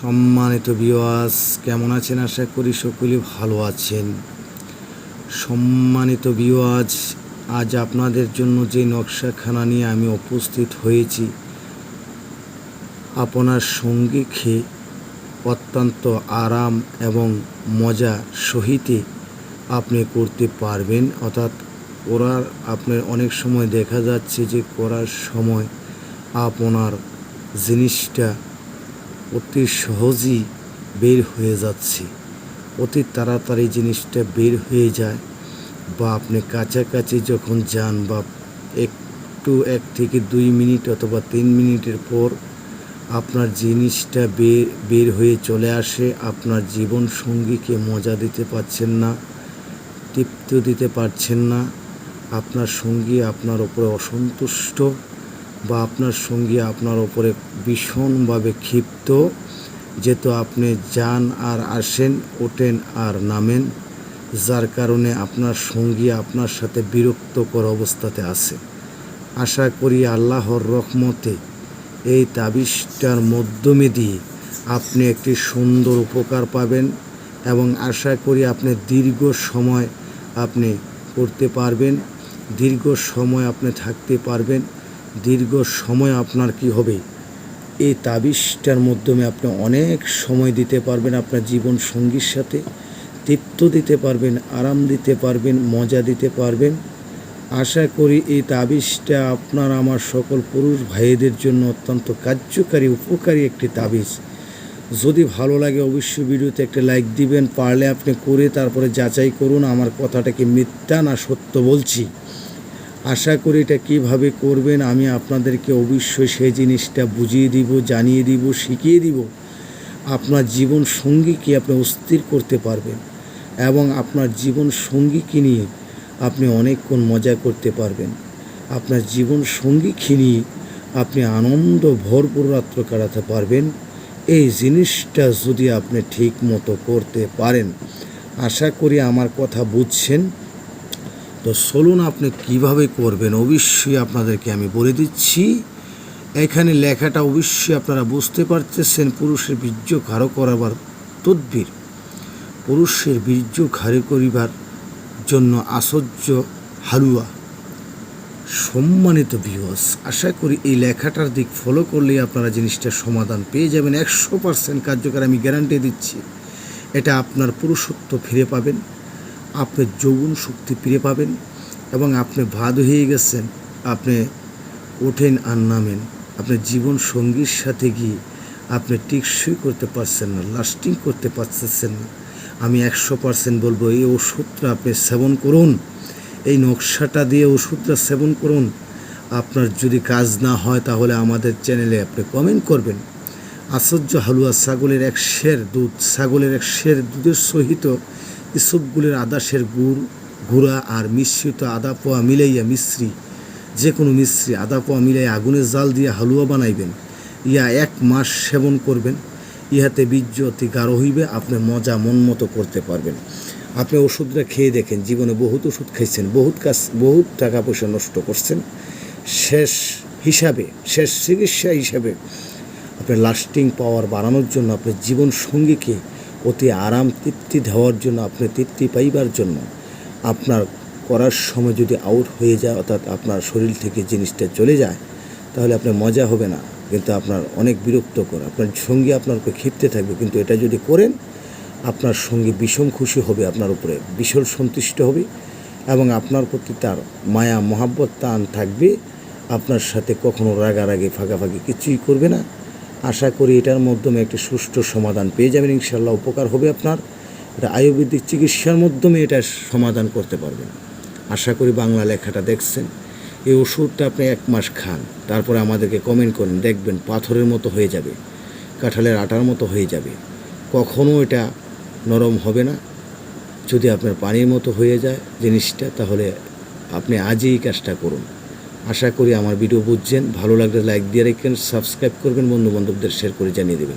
সম্মানিত বিওয়াস কেমন আছেন? আশা করি সকলে ভালো আছেন। সম্মানিত বিওয়াজ আজ আপনাদের জন্য যে নকশাখানা নিয়ে আমি উপস্থিত হয়েছি, আপনার সঙ্গী খেয়ে অত্যন্ত আরাম এবং মজা সহিতে আপনি করতে পারবেন। অর্থাৎ করার আপনার অনেক সময় দেখা যাচ্ছে যে করার সময় আপনার জিনিসটা অতি সহজেই বের হয়ে যাচ্ছে। অতি তাড়াতাড়ি জিনিসটা বের হয়ে যায়। বা আপনি কাছাকাছি যখন যান বা একটু এক থেকে দুই মিনিট অথবা তিন মিনিটের পর আপনার জিনিসটা বের বের হয়ে চলে আসে। আপনার জীবন সঙ্গীকে মজা দিতে পারছেন না তৃপ্ত দিতে পারছেন না। আপনার সঙ্গী আপনার ওপরে অসন্তুষ্ট। বা আপনার সঙ্গী আপনার ওপরে ভীষণভাবে ক্ষিপ্ত, যেহেতু আপনি যান আর আসেন, ওঠেন আর নামেন, যার কারণে আপনার সঙ্গী আপনার সাথে বিরক্তকর অবস্থাতে আছে। আশা করি আল্লাহর রহমতে এই তাবিজটার মাধ্যমে দিয়ে আপনি একটি সুন্দর উপকার পাবেন এবং আশা করি আপনি দীর্ঘ সময় আপনি করতে পারবেন, দীর্ঘ সময় আপনি থাকতে পারবেন। দীর্ঘ সময় আপনার কি হবে? এই তাবিজটার মাধ্যমে আপনি অনেক সময় দিতে পারবেন আপনার জীবন সঙ্গীর সাথে, তৃপ্ত দিতে পারবেন, আরাম দিতে পারবেন, মজা দিতে পারবেন। আশা করি এই তাবিজটা আপনার, আমার সকল পুরুষ ভাইদের জন্য অত্যন্ত কার্যকারী, উপকারী একটি তাবিজ। যদি ভালো লাগে অবশ্যই ভিডিওতে একটা লাইক দিবেন, পারলে আপনি করে তারপরে যাচাই করুন, আমার কথাটা কি মিথ্যা না সত্য বলছি। আশা করি এটা কীভাবে করবেন, আমি আপনাদেরকে অবশ্যই সেই জিনিসটা বুঝিয়ে দিব, জানিয়ে দিব, শিখিয়ে দিব। আপনার জীবন সঙ্গীকে আপনি অস্থির করতে পারবেন এবং আপনার জীবন সঙ্গীকে নিয়ে আপনি অনেকক্ষণ মজা করতে পারবেন। আপনার জীবন সঙ্গীকে নিয়ে আপনি আনন্দ ভরপুর রাত্র কাটাতে পারবেন। এই জিনিসটা যদি আপনি ঠিক মতো করতে পারেন, আশা করি আমার কথা বুঝছেন। তো চলুন আপনি কীভাবে করবেন? অবশ্যই আপনাদেরকে আমি বলে দিচ্ছি, এখানে লেখাটা অবশ্যই আপনারা বুঝতে পারতেছেন, পুরুষের বীর্য ঘাড়ো করাবার তদ্বির। পুরুষের বীর্য ঘাড়ো করিবার জন্য আশ্চর্য হালুয়া সম্মানিত ভিউয়ার্স আশা করি এই লেখাটার দিক ফলো করলেই আপনারা জিনিসটার সমাধান পেয়ে যাবেন। একশো পার্সেন্ট কার্যকর আমি গ্যারান্টি দিচ্ছি, এটা আপনার পুরুষত্ব ফিরে পাবেন। আপনি যৌবন শক্তি ফিরে পাবেন এবং আপনি ভাদ হয়ে গেছেন, আপনি ওঠেন আর নামেন। আপনার জীবন সঙ্গীর সাথে গিয়ে আপনি টিকসই করতে পারছেন না, লাস্টিং করতে পারতেছেন না। আমি একশো পার্সেন্ট বলব, এই ওষুধটা আপনি সেবন করুন। এই নকশাটা দিয়ে ওষুধটা সেবন করুন। আপনার যদি কাজ না হয় তাহলে আমাদের চ্যানেলে আপনি কমেন্ট করবেন। আশ্চর্য হালুয়া ছাগলের এক শের দুধ, ছাগলের এক শের দুধের সহিত ইসবগুলির আদাসের গুড় গুঁড়া আর মিশ্রিত আদা পোয়া মিলাইয়া মিশ্রি, যে কোনো মিশ্রি আদা পোয়া মিলাইয়া আগুনের জাল দিয়ে হালুয়া বানাইবেন। ইয়া এক মাস সেবন করবেন। ইহাতে বীর্য অতি গাঢ় হইবে, আপনি মজা মন মতো করতে পারবেন। আপনি ওষুধটা খেয়ে দেখেন, জীবনে বহুত ওষুধ খাইছেন, বহুত কাজ, বহুত টাকা পয়সা নষ্ট করছেন। শেষ হিসাবে, শেষ চিকিৎসা হিসাবে আপনার লাস্টিং পাওয়ার বাড়ানোর জন্য আপনার জীবন সঙ্গীকে অতি আরাম তৃপ্তি দেওয়ার জন্য, আপনি তৃপ্তি পাইবার জন্য, আপনার করার সময় যদি আউট হয়ে যায়, অর্থাৎ আপনার শরীর থেকে জিনিসটা চলে যায়, তাহলে আপনার মজা হবে না। কিন্তু আপনার অনেক বিরক্তকর, আপনার সঙ্গী আপনার উপরে ক্ষিপ্তে থাকবে, কিন্তু এটা যদি করেন, আপনার সঙ্গী বিষম খুশি হবে, আপনার উপরে বিশাল সন্তুষ্ট হবে এবং আপনার প্রতি তার মায়া, মহাব্বত টান থাকবে। আপনার সাথে কখনো রাগারাগি, ফাঁকাফাঁকি কিছুই করবে না। আশা করি এটার মাধ্যমে একটি সুষ্ঠু সমাধান পেয়ে যাবেন ইনশাল্লাহ উপকার হবে আপনার। এটা আয়ুর্বেদিক চিকিৎসার মাধ্যমে এটা সমাধান করতে পারবেন। আশা করি বাংলা লেখাটা দেখছেন। এই ওষুধটা আপনি এক মাস খান, তারপরে আমাদেরকে কমেন্ট করেন, দেখবেন পাথরের মতো হয়ে যাবে, কাঁঠালের আটার মতো হয়ে যাবে। কখনো এটা নরম হবে না। যদি আপনার পানির মতো হয়ে যায় জিনিসটা, তাহলে আপনি আজই কাজটা করুন। আশা করি আমার ভিডিও বুঝছেন। ভালো লাগলে লাইক দিয়ে রেখেন সাবস্ক্রাইব করবেন বন্ধু বান্ধবদের শেয়ার করে জানিয়ে দেবেন।